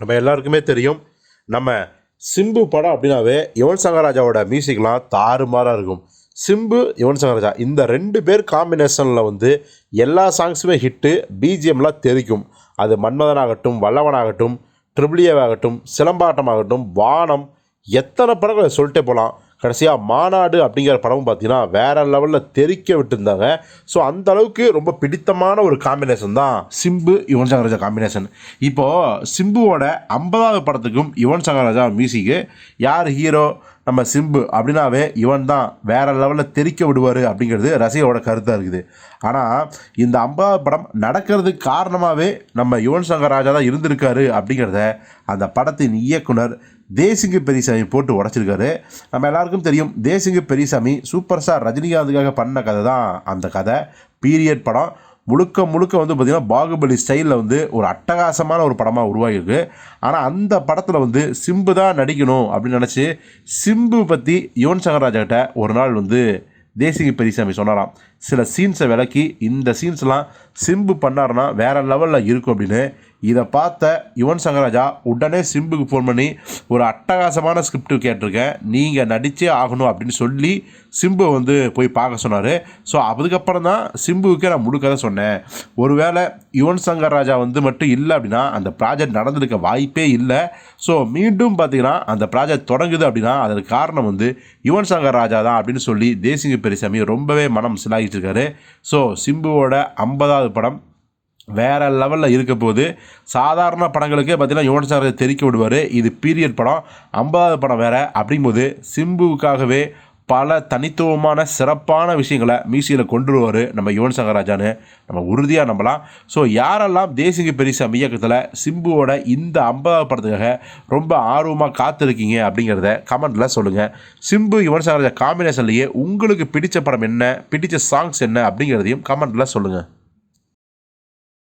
நம்ம எல்லாருக்குமே தெரியும் நம்ம சிம்பு படம் அப்படின்னாவே யுவன் சங்கராஜாவோட மியூசிக்லாம் தாறுமாறாக இருக்கும். சிம்பு யுவன் சங்கர் ராஜா இந்த ரெண்டு பேர் காம்பினேஷனில் வந்து எல்லா சாங்ஸுமே ஹிட்டு பிஜிஎம்லாம் தெரிக்கும். அது மன்மதனாகட்டும் வல்லவனாகட்டும் ட்ரிபிளியவாகட்டும் e சிலம்பாட்டமாகட்டும் வானம் எத்தனை படங்களை சொல்லிட்டே போகலாம் கடைசியாக மாநாடு அப்படிங்கிற படமும் பார்த்தீங்கன்னா வேற லெவலில் தெறிக்க விட்டுருந்தாங்க. ஸோ அந்த அளவுக்கு ரொம்ப பிடித்தமான ஒரு காம்பினேஷன் தான் சிம்பு யுவன் சங்கர் ராஜா காம்பினேஷன் இப்போது சிம்புவோட ஐம்பதாவது படத்துக்கும் யுவன் சங்கர் ராஜா மியூசிக்கு யார் ஹீரோ நம்ம சிம்பு அப்படின்னாவே இவன் தான். வேற லெவலில் தெறிக்க விடுவார் அப்படிங்கிறது ரசிகரோட கருத்தாக இருக்குது. ஆனால் இந்த ஐம்பதாவது படம் நடக்கிறதுக்கு காரணமாகவே நம்ம யுவன் சங்கர் ராஜா தான் இருந்திருக்காரு அப்படிங்கிறத அந்த படத்தின் இயக்குனர் தேசிங்கு பெரியசாமி போட்டு உடச்சிருக்காரு. நம்ம எல்லாருக்கும் தெரியும் தேசிங்கு பெரியசாமி சூப்பர் ஸ்டார் ரஜினிகாந்துக்காக பண்ண கதை தான் அந்த கதை. பீரியட் படம். முழுக்க முழுக்க வந்து பார்த்திங்கன்னா பாகுபலி ஸ்டைலில் வந்து ஒரு அட்டகாசமான ஒரு படமாக உருவாகியிருக்கு. ஆனால் அந்த படத்தில் வந்து சிம்பு தான் நடிக்கணும் அப்படின்னு நினச்சி சிம்பு பற்றி யுவன் சங்கர் ராஜாக்கிட்ட ஒரு நாள் வந்து தேசிங்க பெரியசாமி சொன்னாராம். சில சீன்ஸை விளக்கி இந்த சீன்ஸ்லாம் சிம்பு பண்ணாருன்னா வேறு லெவலில் இருக்கும் அப்படின்னு இதை பார்த்த யுவன் சங்கர் ராஜா உடனே சிம்புக்கு ஃபோன் பண்ணி ஒரு அட்டகாசமான ஸ்கிரிப்ட் கேட்டிருக்கேன். நீங்கள் நடித்தே ஆகணும் அப்படின்னு சொல்லி சிம்பு வந்து போய் பார்க்க சொன்னார். ஸோ அதுக்கப்புறம் தான் சிம்புவுக்கே நான் முழு கதை சொன்னேன். ஒருவேளை யுவன் சங்கர் ராஜா வந்து மட்டும் இல்லை அப்படின்னா அந்த ப்ராஜெக்ட் நடந்திருக்க வாய்ப்பே இல்லை. ஸோ மீண்டும் பார்த்தீங்கன்னா அந்த ப்ராஜெக்ட் தொடங்குது அப்படின்னா அதற்கு காரணம் வந்து யுவன் சங்கர் ராஜா தான் அப்படின்னு சொல்லி தேசிங்க பெரியசாமி ரொம்பவே மனம் சிலாகிட்டு இருக்காரு. ஸோ சிம்புவோட ஐம்பதாவது படம் வேறு லெவலில் இருக்க போது சாதாரண படங்களுக்கே பார்த்தீங்கன்னா யுவன் சார் தெரிக்க விடுவார். இது பீரியட் படம். ஐம்பதாவது படம் வேறு. அப்படிங்கும்போது சிம்புவுக்காகவே பல தனித்துவமான சிறப்பான விஷயங்களை மியூசியில் கொண்டு வருவார் நம்ம யுவன் சங்கர் ராஜான்னு நம்ம உறுதியாக நம்பலாம். ஸோ யாரெல்லாம் தேசிக பெரிசாமி இயக்கத்தில் சிம்புவோட இந்த ஐம்பதாவது படத்துக்காக ரொம்ப ஆர்வமாக காத்திருக்கீங்க அப்படிங்கிறத கமெண்ட்டில் சொல்லுங்கள் சிம்பு யுவன் சங்கர் ராஜா காம்பினேஷன்லேயே உங்களுக்கு பிடித்த படம் என்ன பிடித்த சாங்ஸ் என்ன அப்படிங்கிறதையும் கமெண்ட்டில் சொல்லுங்கள்